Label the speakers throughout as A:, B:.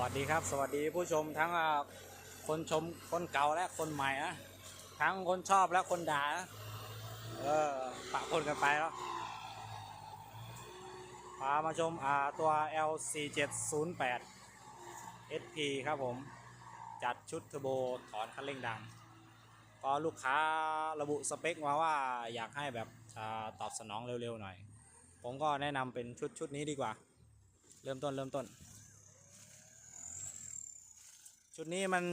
A: วัสดีครับ สวัสดีผู้ชมทั้งคนชมคนเก่าและคนใหม่นะทั้งคนชอบและคนด่านะเออปะคนกันไปแล้วพามาชมอ่าตัว L4708 SP ครับผม จัดชุดเทอร์โบถอนคันเร่งดัง ก็ลูกค้าระบุสเปคมาว่าอยากให้แบบอตอบสนองเร็วๆหน่อย ผมก็แนะนำเป็นชุดชุดนี้ดีกว่า เริ่มต้นเริ่มต้น ชุดนี้มัน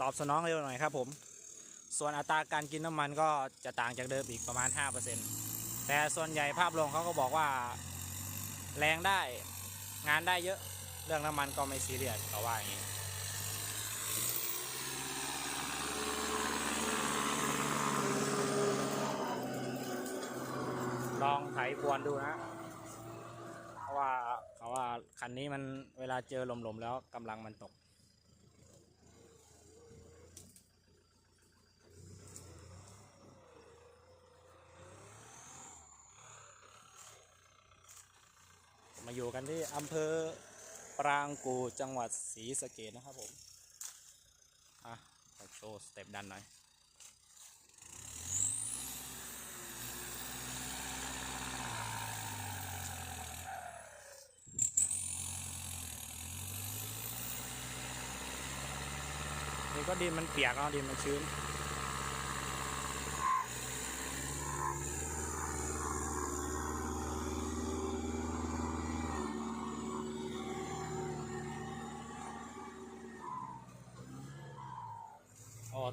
A: ตอบสนองเร็วหน่อยครับผม ส่วนอัตราการกินน้ำมันก็จะต่างจากเดิมอีกประมาณ 5%แต่ส่วนใหญ่ภาพรวมเขาก็บอกว่า แรงได้งานได้เยอะเรื่องน้ำมันก็ไม่ซีเรียสเขาว่าอย่างนี้ลองไถพรวนดูนะ เพราะว่าเขาว่าคันนี้มันเวลาเจอลมๆแล้วกำลังมันตก มาอยู่กันที่อำเภอปรางกูจังหวัดศรีสะเกดนะครับผม อะขอโชว์สเต็ปดันหน่อยนี่ก็ดินมันเปียกเนาะดินมันชื้น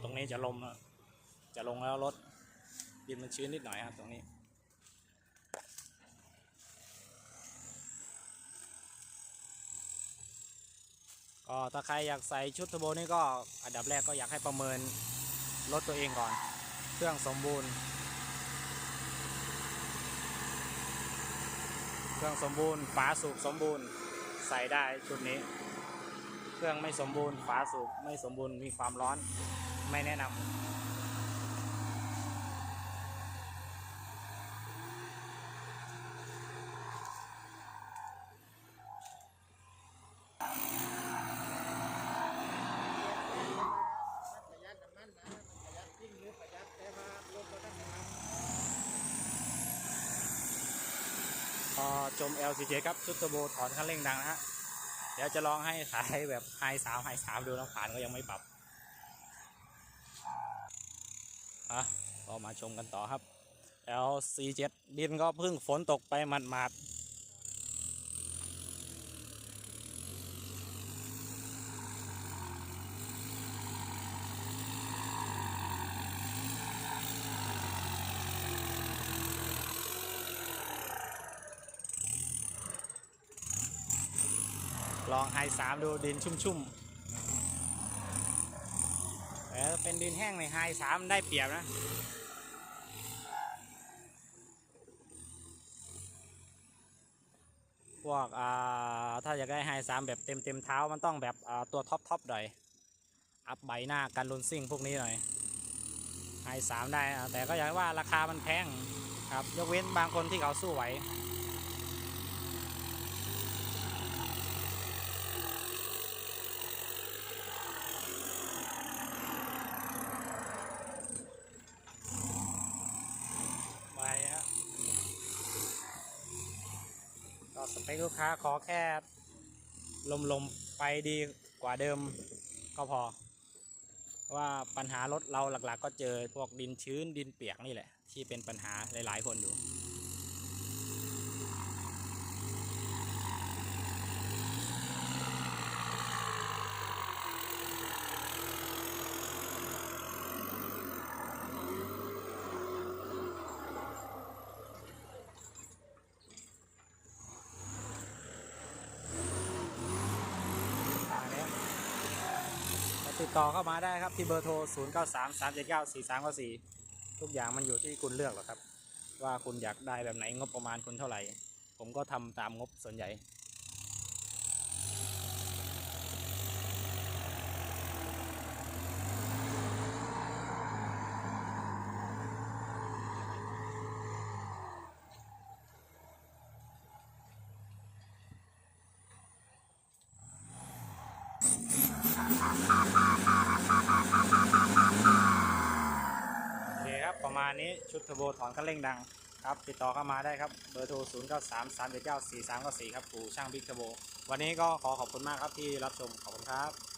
A: ตรงนี้จะลมแล้วจะลงแล้วรถดินมันชื้นนิดหน่อยครับตรงนี้ก็ถ้าใครอยากใส่ชุดทโบนี่ก็อันดับแรกก็อยากให้ประเมินรถตัวเองก่อน เครื่องสมบูรณ์ เครื่องสมบูรณ์ฝาสูบสมบูรณ์ใส่ได้ชุดนี้ เครื่องไม่สมบูรณ์ฝาสูบไม่สมบูรณ์มีความร้อนไม่แนะนำ
B: ประหยัดน้ำมันนะมันประหยัดจริงหรือประหยัดแต่ว่ารถเราได้น้ำมัน
A: ก็ชม LCJ ครับชุดเทอร์โบถอนคันเร่งดังนะฮะ เดี๋ยวจะลองให้ขายแบบไฮสามไฮสามดูน้ำผ่านก็ยังไม่ปรับอะก็มาชมกันต่อครับ LC7 ดินก็เพิ่งฝนตกไปหมาดๆ ลองไฮสามดูดินชุ่มๆแต่ถ้าเป็นดินแห้งในไฮสามได้เปรียบนะพวกอ่าถ้าอยากได้ไฮสามแบบเต็มเต็มเท้ามันต้องแบบอ่าตัวท็อปท็อปหน่อย อัพใบหน้ากันลุนซิ่งพวกนี้หน่อยไฮสามได้ แต่ก็อย่างว่าราคามันแพงครับ ยกเว้นบางคนที่เขาสู้ไหว ไปฮะก็ สเปคลูกค้าขอแค่ลมๆไปดีกว่าเดิมก็พอ ว่าปัญหารถเราหลักๆ ก็เจอพวกดินชื้นดินเปียกนี่แหละ ที่เป็นปัญหาหลายๆคนอยู่ มาแล้วมา ติดต่อเข้ามาได้ครับที่เบอร์โทร 0 9 3 3 7 9 4 3 9 4 ทุกอย่างมันอยู่ที่คุณเลือกหรอกครับ ว่าคุณอยากได้แบบไหนงบประมาณคุณเท่าไหร่ ผมก็ทำตามงบส่วนใหญ่ ณนี้ชุดเทอร์โบถอนคันเร่งดังครับติดต่อเข้ามาได้ครับเบอร์โทร 0 9 3 3 7 9 4 3 9 4 ครับปู่ช่างบิ๊กเทอร์โบ วันนี้ก็ขอขอบคุณมากครับที่รับชมขอบคุณครับ